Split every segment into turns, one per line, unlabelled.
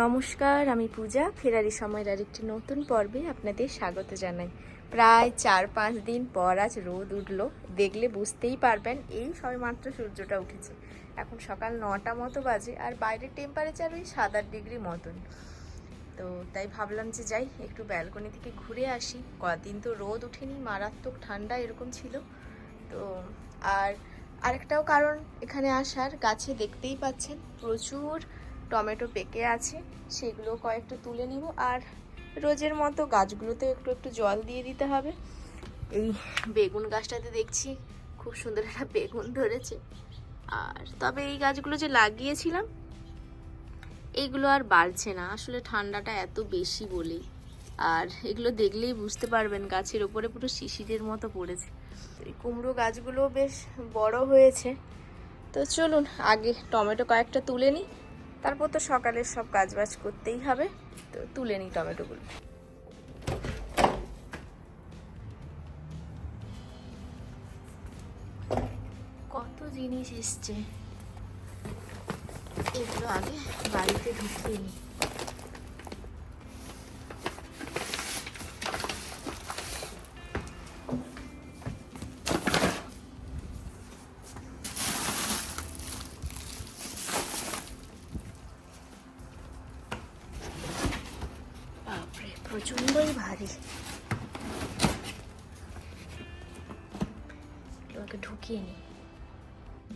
নমস্কার, আমি পূজা। ফেরারি সময়ের আরেকটি নতুন পর্বে আপনাদের স্বাগত জানাই। প্রায় চার পাঁচ দিন পর আজ রোদ উঠল। দেখলে বুঝতেই পারবেন, এই সবেমাত্র সূর্যটা উঠেছে। এখন সকাল নটা মতো বাজে আর বাইরের টেম্পারেচার ওই সাত আট ডিগ্রি মতন। তো তাই ভাবলাম যে যাই, একটু ব্যালকনি থেকে ঘুরে আসি। কদিন তো রোদ উঠেনি, মারাত্মক ঠান্ডা এরকম ছিল। তো আর আরেকটাও কারণ এখানে আসার, গাছে দেখতেই পাচ্ছেন, প্রচুর টমেটো পেকে আছে সেগুলো কয়েকটা তুলে নিব। আর রোজের মতো গাছগুলোতে একটু একটু জল দিয়ে দিতে হবে। এই বেগুন গাছটাতে দেখছি খুব সুন্দর একটা বেগুন ধরেছে। আর তবে এই গাছগুলো যে লাগিয়েছিলাম এইগুলো আর বাড়ছে না। আসলে ঠান্ডাটা এত বেশি বলেই আর এগুলো দেখলেই বুঝতে পারবেন গাছের ওপরে পুরো শিশিরের মতো পড়েছে। এই কুমড়ো গাছগুলো বেশ বড় হয়েছে। তো চলুন, আগে টমেটো কয়েকটা তুলে নিই। তারপর তো সকালের সব কাজ বাজ করতেই হবে। তো তুলে নিই টমেটোগুলো কত জিনিস এসছে। এগুলো আগে বাড়িতে ঢুকিয়ে নিই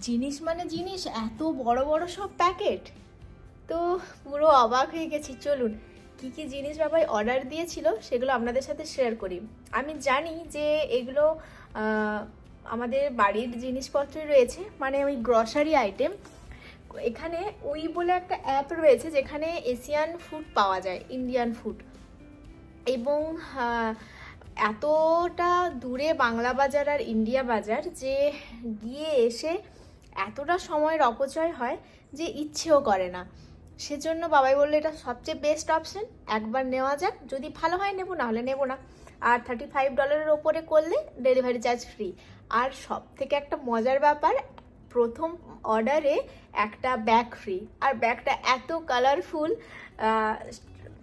জিনিস মানে জিনিস, এত বড় বড় সব প্যাকেট। তো পুরো অবাক হয়ে গেছি, চলুন কি কি জিনিস বাবাই অর্ডার দিয়েছিল সেগুলো আপনাদের সাথে শেয়ার করি। আমি জানি যে এগুলো আমাদের বাড়ির জিনিসপত্রই রয়েছে মানে ওই গ্রসারি আইটেম এখানে ওই বলে একটা অ্যাপ রয়েছে যেখানে এশিয়ান ফুড পাওয়া যায় ইন্ডিয়ান ফুড এবং এতটা দূরে বাংলা বাজার আর ইন্ডিয়া বাজার যে গিয়ে এসে এতটা সময়ের অপচয় হয় যে ইচ্ছেও করে না। সেজন্য বাবাই বলল, এটা সবচেয়ে বেস্ট অপশন একবার নেওয়া যাক। যদি ভালো হয় নেব, নাহলে নেব না। আর থার্টি ফাইভ ডলারের ওপরে করলে ডেলিভারি চার্জ ফ্রি আর সব থেকে একটা মজার ব্যাপার, প্রথম অর্ডারে একটা ব্যাগ ফ্রি আর ব্যাগটা এত কালারফুল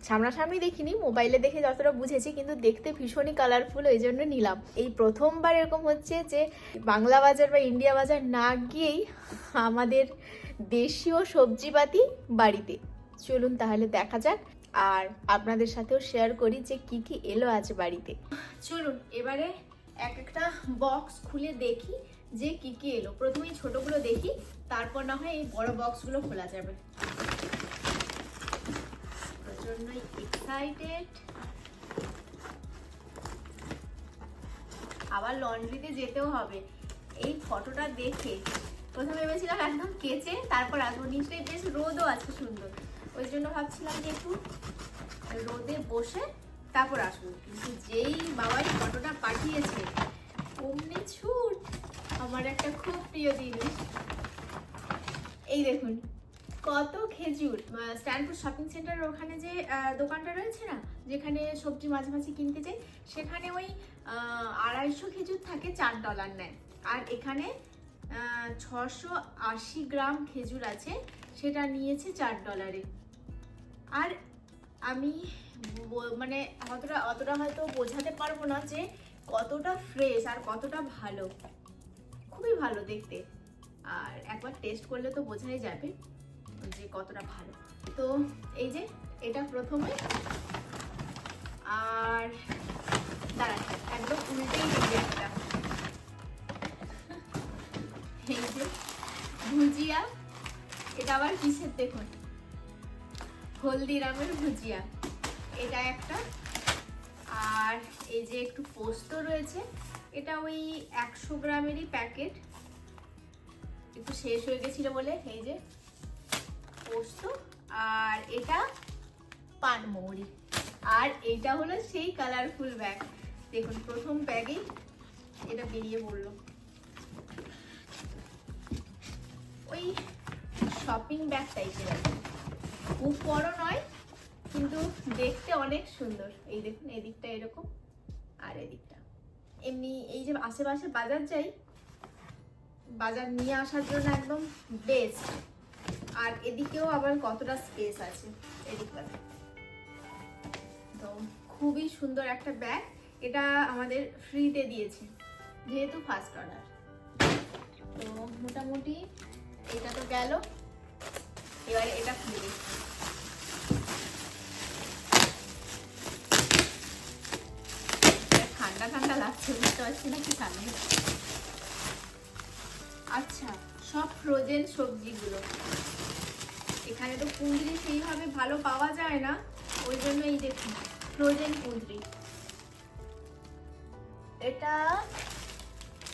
সামনাসামনি দেখিনি, মোবাইলে দেখে যতটা বুঝেছি, কিন্তু দেখতে ভীষণই কালারফুল ওই জন্য নিলাম। এই প্রথমবার এরকম হচ্ছে যে, বাংলা বাজার বা ইন্ডিয়া বাজার না গিয়েই আমাদের দেশীয় সবজিপাতি বাড়িতে। চলুন তাহলে দেখা যাক, আর আপনাদের সাথেও শেয়ার করি যে কি কি এলো আজ বাড়িতে। চলুন, এবারে এক একটা বক্স খুলে দেখি যে কি কি এলো। প্রথমেই ছোটগুলো দেখি, তারপর না হয় এই বড় বক্সগুলো খোলা যাবে। প্রচন্ডই এক্সাইটেড আবার লন্ড্রিতে যেতেও হবে। এই ফটোটা দেখে প্রথমে ভেবেছিলাম একদম কেচে তারপর আসব। নিশ্চয়ই বেশ রোদও আছে সুন্দর। ওই জন্য ভাবছিলাম যে একটু রোদে বসে তারপর আসব। কিন্তু যেই বাবাই ফটোটা পাঠিয়েছে, অমনি ছুট! আমার একটা খুব প্রিয় জিনিস। এই দেখুন। কত খেজুর? স্ট্যান্ডফোর্ড শপিং সেন্টারের ওখানে যে দোকানটা রয়েছে না, যেখানে সবজি মাঝে মাঝে কিনতে যাই, সেখানে ওই আড়াইশো খেজুর থাকে, চার ডলার নেয়। আর এখানে ছশো আশি গ্রাম খেজুর আছে, সেটা নিয়েছে চার ডলারে আর আমি মানে অতটা অতটা হয়তো বোঝাতে পারব না যে কতটা ফ্রেশ আর কতটা ভালো। খুবই ভালো দেখতে। আর একবার টেস্ট করলে তো বোঝাই যাবে। যে কতটা ভালো। তো এই যে, এটা প্রথমে। আর দাঁড়ান, একদম উল্টেই একটা। ভুজিয়া। এটা আবার দেখুন? হলদিরামের ভুজিয়া। এটা একটা। আর এই যে একটু রয়েছে, এটা ওই একশো গ্রামেরই প্যাকেট। একটু শেষ হয়ে গেছিল বলে, এই যে পোস্ত আর এটা পানমৌরি আর এটা হলো সেই কালারফুল ব্যাগ দেখুন, প্রথম ব্যাগেই এটা বেরিয়ে পড়ল। ওই শপিং ব্যাগ টাইপের খুব বড় নয়, কিন্তু দেখতে অনেক সুন্দর। এই দেখুন, এদিকটা এরকম আর এদিকটা। এমনি এই যে আশেপাশে বাজার যাই, বাজার নিয়ে আসার জন্য একদম বেস্ট আর এদিকেও আবার কতটা স্পেস আছে? এদিকটাতে তো খুবই সুন্দর একটা ব্যাগ এটা আমাদের ফ্রিতে দিয়েছে, যেহেতু ফার্স্ট অর্ডার তো মোটামুটি এটা তো গেল। এবারে এটা খুলে এটা ঠান্ডা ঠান্ডা লাগছে, বুঝতে পারছি না কি ঠান্ডা। আচ্ছা। সব ফ্রোজেন সবজিগুলো। এখানে তো কুঁদরি সেইভাবে ভালো পাওয়া যায় না, ওই জন্য এই দেখুন ফ্রোজেন কুঁদরি এটা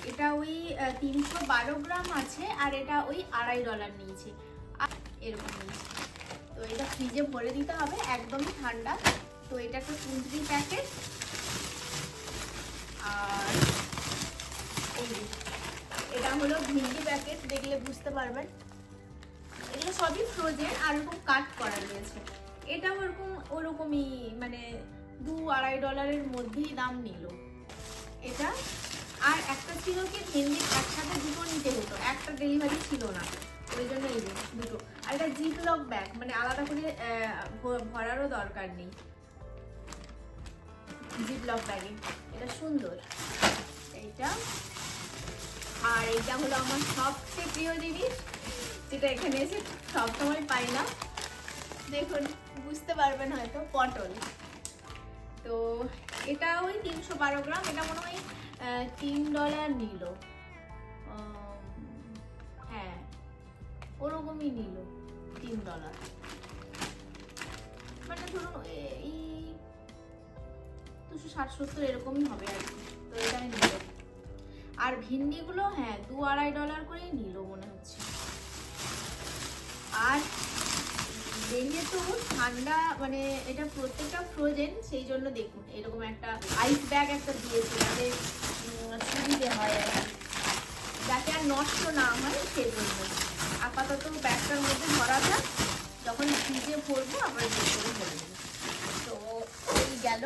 এটা ওই তিনশো বারো গ্রাম আছে, আর এটা ওই আড়াই ডলার নিয়েছে। আর এরকম নিয়েছে। তো এটা ফ্রিজে ভরে দিতে হবে, একদমই ঠান্ডা। তো এটা একটা কুঁদরি প্যাকেট আর এই এটা হলো ভিন্ডি প্যাকেট, দেখলে বুঝতে পারবেন। এগুলো সবই ফ্রোজেন আর এরকম কাট করা রয়েছে। এটাও ওরকম, ওরকমই মানে দু আড়াই ডলারের মধ্যেই দাম নিল। এটা, আর একটা ছিল কি, ভেন্ডি একসাথে দুটো নিতে হতো, একটা ডেলিভারি ছিল না। ওই জন্য এই দুটো। আর এটা জিপ লক ব্যাগ মানে আলাদা করে ভরারও দরকার নেই। জিপ লক ব্যাগে এটা সুন্দর। এইটা। আর এইটা হলো আমার সবচেয়ে প্রিয় জিনিস, যেটা এখানে এসে সবসময় পাই না। দেখুন, বুঝতে পারবেন হয়তো, পটল। তো এটা ওই তিনশো বারো গ্রাম, এটা মনে হয় তিন ডলার নিল। হ্যাঁ ওরকমই নিল, তিন ডলার। মানে ধরুন এই দুশো ষাট সত্তর এরকমই হবে আর কি। তো এটা আমি নিল আর ভিন্ডিগুলো হ্যাঁ দু আড়াই ডলার করেই নিল মনে হচ্ছে। আর যেহেতু ঠান্ডা মানে এটা প্রত্যেকটা ফ্রোজেন, সেই জন্য দেখুন, এরকম একটা আইস ব্যাগ একটা দিয়েছে যাতে সুবিধে হয় যাতে আর নষ্ট না হয় সেই জন্য আপাতত ব্যাগটার মধ্যে ভরা থাক যখন ফ্রিজে ভরবো আবার বের করে তো এই গেল।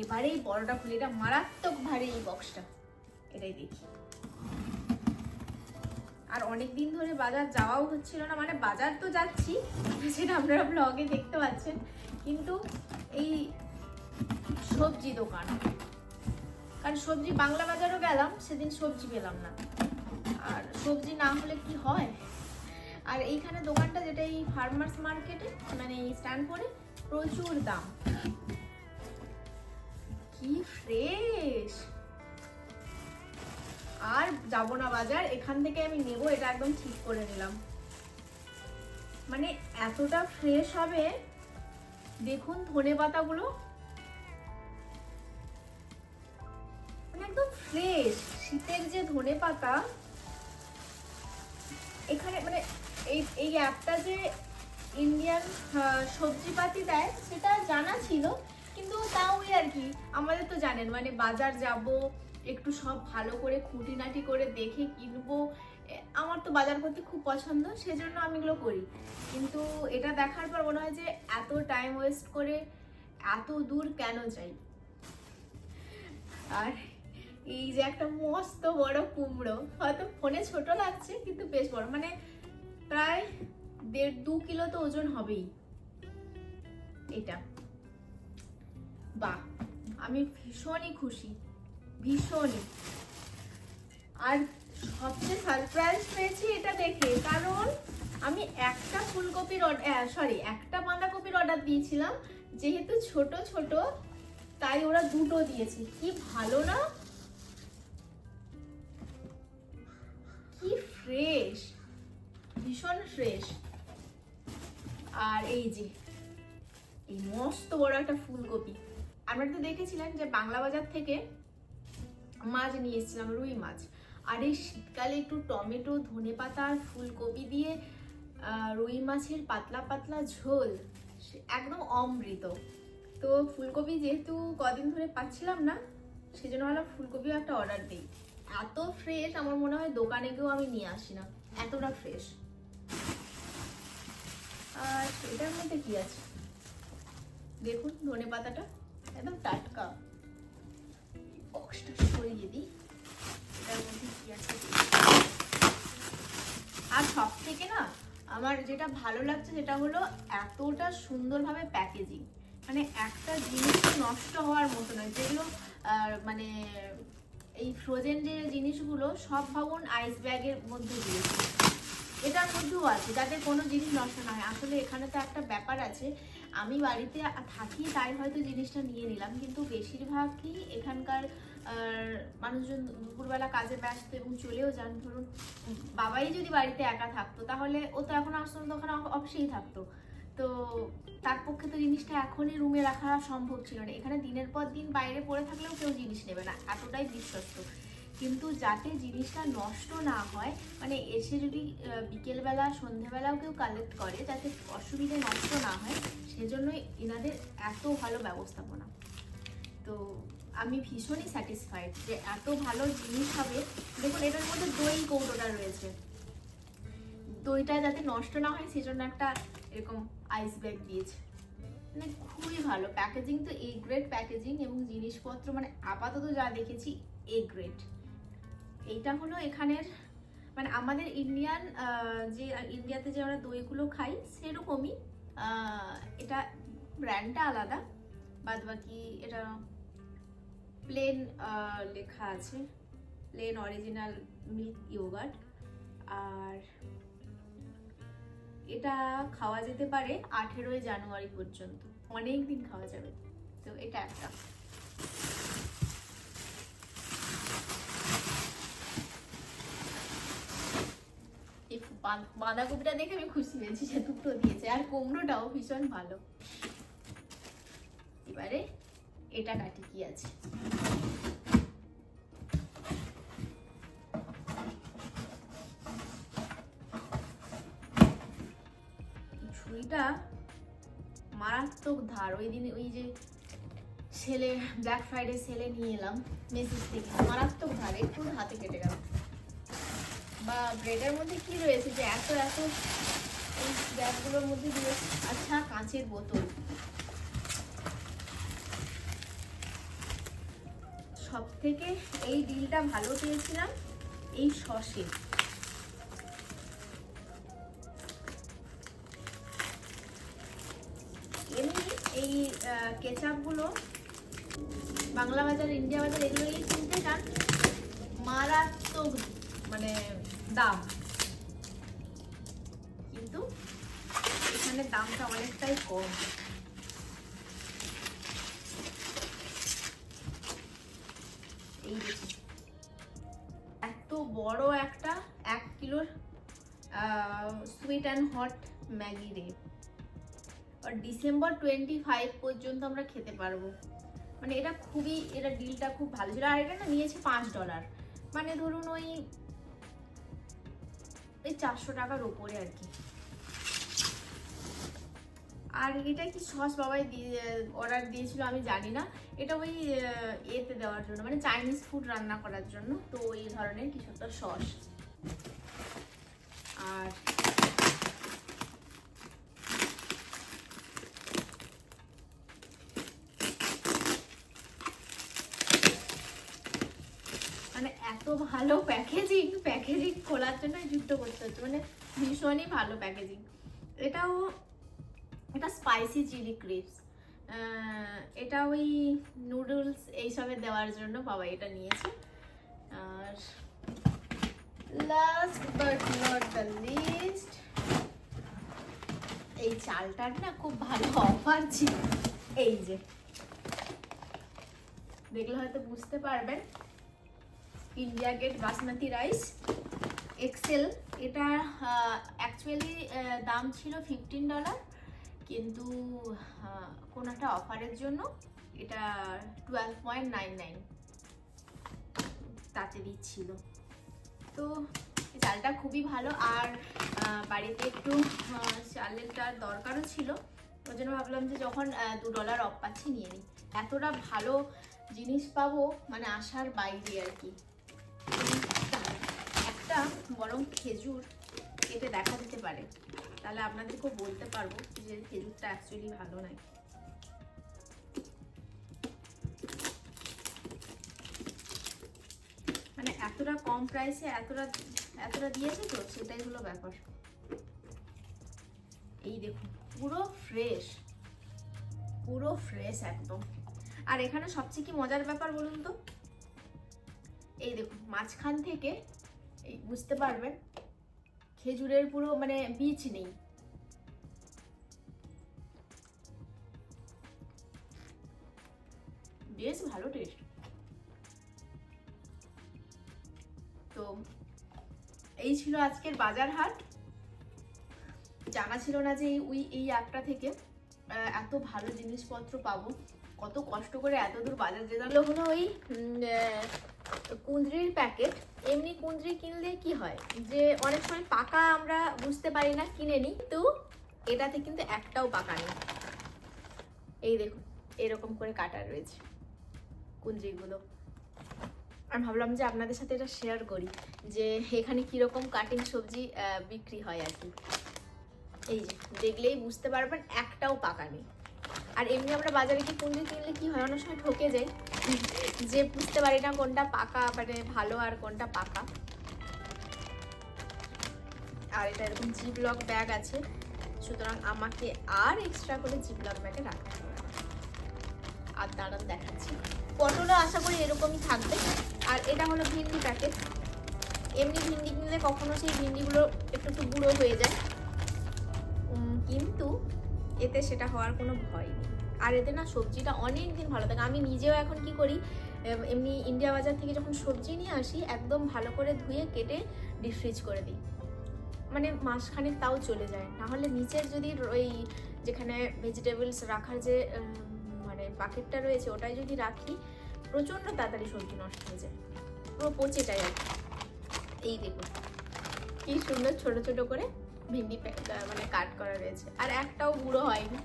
এবারে এই বড়টা খুলে, এটা মারাত্মক ভারী এই বক্সটা এটাই দেখি। আর অনেক দিন ধরে বাজার যাওয়াও হচ্ছিল না মানে বাজার তো যাচ্ছি সেটা আপনারা ব্লগে দেখতে পাচ্ছেন, কিন্তু এই সবজি দোকান। কারণ সবজি বাংলা বাজারও গেলাম, সেদিন সবজি পেলাম না। আর সবজি না হলে কি হয়? আর এইখানে দোকানটা যেটা এই ফার্মার্স মার্কেটে মানে এই স্ট্যান্ড করে, প্রচুর দাম। কি ফ্রেশ আর যাব না বাজার, এখান থেকে আমি নেব, এটা একদম ঠিক করে নিলাম। মানে এতটা ফ্রেশ হবে, দেখুন ধনে পাতাগুলো। মানে একদম ফ্রেশ শীতের যে ধনে পাতা, এখানে মানে এই এই অ্যাপটা যে ইন্ডিয়ান সবজিপাতি দেয়, সেটা জানা ছিল, কিন্তু তাও আর কি, আমাদের তো জানেন মানে বাজার যাব একটু সব ভালো করে খুঁটিনাটি করে দেখে কিনবো। আমার তো বাজার করতে খুব পছন্দ, সেজন্য আমি এগুলো করি। কিন্তু এটা দেখার পর মনে হয় যে এত টাইম ওয়েস্ট করে এত দূর কেন যাই? আর এই যে একটা মস্ত বড় কুমড়ো, হয়তো ফোনে ছোট লাগছে, কিন্তু বেশ বড়। মানে প্রায় দেড় দু কিলো তো ওজন হবেই। এটা। বাহ, আমি ভীষণই খুশি। ভীষণই আর সবচেয়ে সারপ্রাইজ পেয়েছি এটা দেখে, কারণ আমি একটা ফুলকপির অর্ডার সরি একটা বাঁধাকপির অর্ডার দিয়েছিলাম, যেহেতু ছোট ছোট, তাই ওরা দুটো দিয়েছে। কি ভালো না? কি ফ্রেশ ভীষণ ফ্রেশ আর এই যে, এই মস্ত বড় একটা ফুলকপি। আমরা তো দেখেছিলেন যে বাংলা বাজার থেকে মাছ নিয়ে এসেছিলাম, রুই মাছ। আর এই শীতকালে একটু টমেটো ধনে পাতা আর ফুলকপি দিয়ে রুই মাছের পাতলা পাতলা ঝোল একদম অমৃত। তো ফুলকপি যেহেতু কদিন ধরে পাচ্ছিলাম না, সেজন্য ভাবলাম ফুলকপিও একটা অর্ডার দিই। এত ফ্রেশ আমার মনে হয় দোকানে গিয়েও আমি নিয়ে আসি না, এতটা ফ্রেশ আর এটার মধ্যে কি আছে? দেখুন ধনে পাতাটা একদম টাটকা। বক্সটা সরিয়ে দিই এটার মধ্যে কি আছে আর সব থেকে না আমার যেটা ভালো লাগছে সেটা হলো এতটা সুন্দরভাবে প্যাকেজিং মানে একটা জিনিস নষ্ট হওয়ার মতো নয়। যেগুলো মানে এই ফ্রোজেন যে জিনিসগুলো সব ভাবুন আইস ব্যাগের মধ্যে দিয়েছে এটার মধ্যেও আছে, যাতে কোনো জিনিস নষ্ট না হয়। আসলে এখানে তো একটা ব্যাপার আছে। আমি বাড়িতে থাকি, তাই হয়তো জিনিসটা নিয়ে নিলাম। কিন্তু বেশিরভাগই এখানকার আহ, মানুষজন দুপুরবেলা কাজে ব্যস্ত এবং চলেও যান। ধরুন বাবাই যদি বাড়িতে একা থাকতো তাহলে ও তো এখন আসতো না, তখন অফিসেই থাকতো। তো তার পক্ষে তো জিনিসটা এখনই রুমে রাখা সম্ভব ছিল না। এখানে দিনের পর দিন বাইরে পড়ে থাকলেও কেউ জিনিস নেবে না এতটাই বিশ্বস্ত। কিন্তু যাতে জিনিসটা নষ্ট না হয় মানে এসে যদি বিকেলবেলা সন্ধেবেলাও কেউ কালেক্ট করে যাতে অসুবিধে নষ্ট না হয় সেজন্যই এনাদের এত ভালো ব্যবস্থাপনা। তো আমি ভীষণই স্যাটিসফাইড যে এত ভালো জিনিস হবে। দেখুন, এটার মধ্যে দই কৌটোটা রয়েছে। দইটা যাতে নষ্ট না হয়, সেজন্য একটা এরকম আইস ব্যাগ দিয়েছে। মানে খুবই ভালো। প্যাকেজিং তো এ গ্রেড প্যাকেজিং এবং জিনিসপত্র মানে আপাতত যা দেখেছি এ গ্রেড এইটা হলো এখানের মানে আমাদের ইন্ডিয়ান যে ইন্ডিয়াতে যে আমরা দইগুলো খাই, সেরকমই এটা ব্র্যান্ডটা আলাদা। বাদ বাকি এটা প্লেন লেখা আছে। প্লেন অরিজিনাল মিল্ক ইয়োগার্ট আর এটা খাওয়া যেতে পারে আঠেরোই জানুয়ারি পর্যন্ত। অনেক দিন খাওয়া যাবে। তো এটা একটা। বাঁধাকপিটা দেখে আমি খুশি হয়েছি যে দুটো দিয়েছে। আর কুমড়োটাও ভীষণ ভালো। এবারে এটা কাটি কি আছে? ছুরিটা মারাত্মক ধার। ওই দিন ওই যে সেলে ব্ল্যাক ফ্রাইডে সেলে নিয়ে এলাম, মেসেজ থেকে। মারাত্মক ধার, একটু হাতে কেটে গেল। বা ব্রেডের মধ্যে কি রয়েছে যে এত এত ব্যাগগুলোর মধ্যে দিয়েছে আচ্ছা কাঁচের বোতল সব থেকে এই ডিলটা ভালো পেয়েছিলাম, এই সসে। এমনি এই কেচাপগুলো, বাংলা বাজার, ইন্ডিয়া বাজার এগুলো যদি কিনতে চান? মারাত্মক মানে দাম। কিন্তু এখানে দামটা অনেকটাই কম এই দেখুন। এত বড় একটা এক কিলোর সুইট অ্যান্ড হট ম্যাগি রে। আর ডিসেম্বর টোয়েন্টি ফাইভ পর্যন্ত আমরা খেতে পারব। মানে এটা খুবই, এটা ডিলটা খুব ভালো ছিল। আর এটা না নিয়েছে পাঁচ ডলার মানে ধরুন ওই ওই চারশো টাকার ওপরে আর কি। আর এটা কি সস বাবাই অর্ডার দিয়েছিল আমি জানি না এটা ওই এতে দেওয়ার জন্য মানে চাইনিজ ফুড রান্না করার জন্য। তো এই ধরনের কিছু একটা সস। আর মানে এত ভালো প্যাকেজিং প্যাকেজিং খোলার জন্য যুক্ত করতে হচ্ছে। মানে ভীষণই ভালো প্যাকেজিং এটাও এটা স্পাইসি চিলি ক্রিপস এটা ওই নুডলস এইসবে দেওয়ার জন্য বাবা এটা নিয়েছে। আর last but not the least এই চালটার না খুব ভালো অফার ছিল। এই যে। দেখলে হয়তো বুঝতে পারবেন। India Gate basmati rice excel এটা অ্যাকচুয়ালি দাম ছিল ফিফটিন ডলার কিন্তু কোনো একটা অফারের জন্য এটা টুয়েলভ পয়েন্ট নাইন নাইন তাতে দিচ্ছিল। তো চালটা খুবই ভালো, আর বাড়িতে একটু চালেরটার দরকারও ছিল। ওই জন্য ভাবলাম যে যখন দু ডলার অফ পাচ্ছি নিয়ে নিই। এতটা ভালো জিনিস পাবো মানে আসার বাইরে আর কি। একটা বরং খেজুর কেটে দেখা দিতে পারে। তাহলে আপনাদেরকেও বলতে পারব যে খেজুরটা অ্যাকচুয়ালি ভালো নয় মানে এতটা কম প্রাইসে এতটা এতটা দিয়েছে তো, সেটাই হলো ব্যাপার। এই দেখুন, পুরো ফ্রেশ পুরো ফ্রেশ একদম। আর এখানে সবচেয়ে কি মজার ব্যাপার বলুন তো? এই দেখুন, মাঝখান থেকে, এই বুঝতে পারবেন খেজুরের পুরো মানে বীজ নেই। বেশ ভালো টেস্ট তো এই ছিল আজকের বাজার হাট জানা ছিল না যে এই ওই এই অ্যাপটা থেকে এত ভালো জিনিসপত্র পাবো। কত কষ্ট করে এত দূর বাজার যেতে হলো ওই উম, আহ, কুঁদরির প্যাকেট, এমনি কুঁদরি কিনলে কি হয়? যে অনেক সময় পাকা আমরা বুঝতে পারি না, কিনে নিই তো এটাতে কিন্তু একটাও পাকা নেই। এই দেখুন, এরকম করে কাটা রয়েছে কুঁদরিগুলো। আমি ভাবলাম যে আপনাদের সাথে এটা শেয়ার করি, যে এখানে কীরকম কাটিং সবজি বিক্রি হয় আর কি। এই যে, দেখলেই বুঝতে পারবেন, একটাও পাকা নেই। আর এমনি আমরা বাজারে গিয়ে কুঁদরি কিনলে কি হয়? অনেক সময় ঠকে যাই। যে বুঝতে পারি না কোনটা পাকা মানে ভালো আর কোনটা পাকা। আর এটা এরকম জিপলক ব্যাগ আছে। সুতরাং আমাকে আর এক্সট্রা করে জিপলক ব্যাগে রাখতে হবে। আর দাঁড়ান দেখাচ্ছি। পটলও আশা করি এরকমই থাকবে। আর এটা হলো ভিন্ডি প্যাকেট এমনি ভিন্ডি কিনলে কখনো সেই ভিন্ডিগুলো একটু একটু বুড়ো হয়ে যায়। কিন্তু এতে সেটা হওয়ার কোনো ভয় নেই। আর এতে না সবজিটা অনেক দিন ভালো থাকে। আমি নিজেও এখন কি করি এমনি ইন্ডিয়া বাজার থেকে যখন সবজি নিয়ে আসি, একদম ভালো করে ধুয়ে কেটে ডিপ ফ্রিজ করে দিই। মানে মাসখানেক তাও চলে যায়। না হলে নিচের যদি ওই যেখানে ভেজিটেবলস রাখার যে মানে বাকেটটা রয়েছে, ওটাই যদি রাখি, প্রচণ্ড তাড়াতাড়ি সবজি নষ্ট হয়ে যায়। পুরো পচে যায় আর। এই দেখুন, কি সুন্দর ছোট ছোট করে ভেন্ডি মানে কাট করা রয়েছে। আর একটাও গুঁড়ো হয়নি।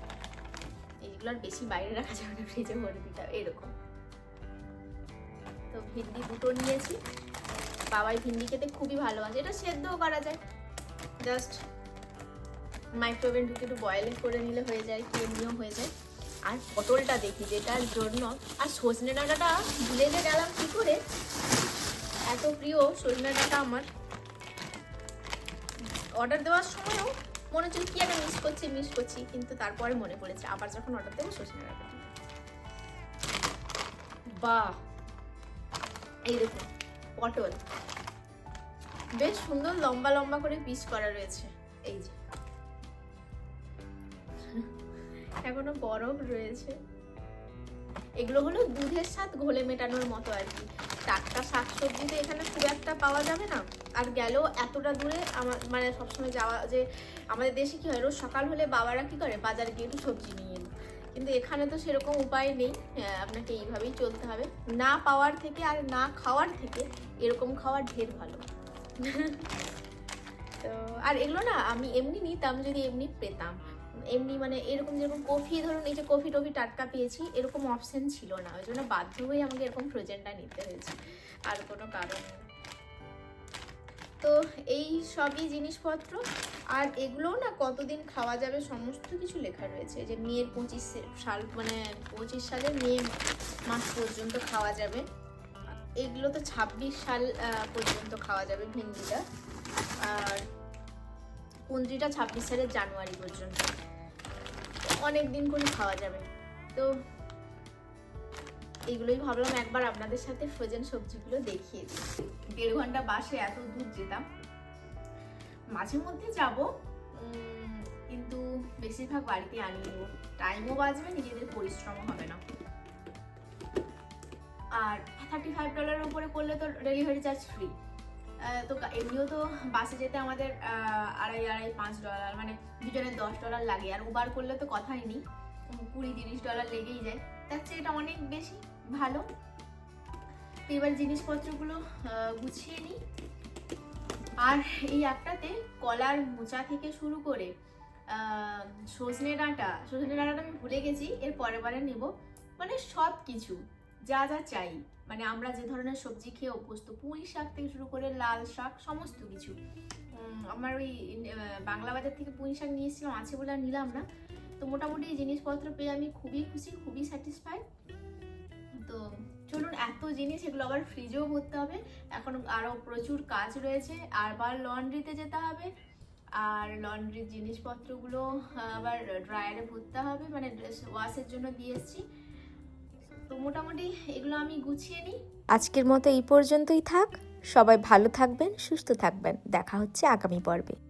এইগুলো আর বেশি বাইরে রাখা যাবে না ফ্রিজে ভরে দিতে হবে, এরকম। তো ভিন্ডি দুটো নিয়েছি। বাবাই ভিন্ডি খেতে খুবই ভালোবাসে। এটা সেদ্ধও করা যায়। জাস্ট মাইক্রোওভেন ঢুকে একটু বয়েল করে নিলে হয়ে যায় কি এমনিও হয়ে যায়। আর পটলটা দেখি, যেটার জন্য। আর সজনে ডাঁটাটা ভুলে যে গেলাম কী করে? এত প্রিয় সজনে ডাঁটা আমার। অর্ডার দেওয়ার সময়ও মনে হচ্ছিল কি একটা মিস করছি মিস করছি, কিন্তু তারপরে মনে পড়েছে, আবার যখন অর্ডার দেবো সজনে ডাঁটা দিতে। বাহ! এই দেখুন, পটল। বেশ সুন্দর লম্বা লম্বা করে পিস করা রয়েছে। এই যে। এখনও বরফ রয়েছে। এগুলো হলো দুধের স্বাদ ঘোলে মেটানোর মতো আর কি। টাটকা শাকসবজি তো এখানে খুব একটা পাওয়া যাবে না। আর গেলেও এতটা দূরে আমার মানে সবসময় যাওয়া যে আমাদের দেশে কী হয় রোজ সকাল হলে বাবারা কী করে বাজারে গিয়ে একটু সবজি নিয়ে এলো। কিন্তু এখানে তো সেরকম উপায় নেই আহ, আপনাকে এইভাবেই চলতে হবে। না পাওয়ার থেকে আর না খাওয়ার থেকে এরকম খাওয়ার ঢের ভালো। তো আর এগুলো না আমি এমনি নিতাম যদি এমনি পেতাম। এমনি মানে এরকম যেরকম কফি, ধরুন এই যে কফি টফি টাটকা পেয়েছি, এরকম অপশন ছিল না। ওই জন্য বাধ্য হয়ে আমাকে এরকম ফ্রোজেনটা নিতে হয়েছে। আর কোনো কারণ তো এই সবই জিনিসপত্র। আর এগুলোও না কতদিন খাওয়া যাবে সমস্ত কিছু লেখা রয়েছে। যে মেয়ের পঁচিশ সাল মানে পঁচিশ সালের মেয়ে মাস পর্যন্ত খাওয়া যাবে। এগুলো তো ছাব্বিশ সাল পর্যন্ত খাওয়া যাবে ভিন্ডিটা। আর কুন্দ্রিটা ছাব্বিশ সালের জানুয়ারি পর্যন্ত। অনেক দিন করে খাওয়া যাবে। তো এইগুলোই ভাবলাম একবার আপনাদের সাথে ফ্রোজেন সবজিগুলো দেখিয়ে দিই। দেড় ঘণ্টা বাসে এত দূর যেতাম। মাঝে মধ্যে যাব কিন্তু বেশিরভাগ বাড়িতে আনিয়ে নেব। টাইমও বাঁচবে, নিজেদের পরিশ্রমও হবে না। আর থার্টি ফাইভ ডলারের উপরে করলে তো ডেলিভারি চার্জ ফ্রি তো এমনিও তো বাসে যেতে আমাদের আড়াই আড়াই, পাঁচ ডলার মানে দুজনের দশ ডলার লাগে। আর উবার করলে তো কথাই নেই। কুড়ি, তিরিশ ডলার লেগেই যায়। তার চেয়ে এটা অনেক বেশি ভালো। তো এবার জিনিসপত্রগুলো গুছিয়ে নিই। আর এই অ্যাপটাতে কলার মোচা থেকে শুরু করে সজনে ডাঁটা, সজনে ডাঁটাটা আমি ভুলে গেছি, এর পরের বারে নেব। মানে সব কিছু যা যা চাই। মানে আমরা যে ধরনের সবজি খেয়ে অভ্যস্ত, পুঁই শাক থেকে শুরু করে লাল শাক, সমস্ত কিছু। আমার ওই বাংলা বাজার থেকে পুঁই শাক নিয়ে এসেছিলাম, আছে বলে আর নিলাম না। তো মোটামুটি এই জিনিসপত্র পেয়ে আমি খুবই খুশি, খুবই স্যাটিসফাইড। তো চলুন, এত জিনিস এগুলো আবার ফ্রিজেও ভরতে হবে। এখন আরও প্রচুর কাজ রয়েছে, আবার লন্ড্রিতে যেতে হবে। আর লন্ড্রির জিনিসপত্রগুলো আবার ড্রায়ারে ভরতে হবে মানে ড্রেস ওয়াশের জন্য দিয়ে এসেছি। তো মোটামুটি এগুলো আমি গুছিয়ে নিই। আজকের মতো এই পর্যন্তই থাক। সবাই ভালো থাকবেন, সুস্থ থাকবেন। দেখা হচ্ছে আগামী পর্বে।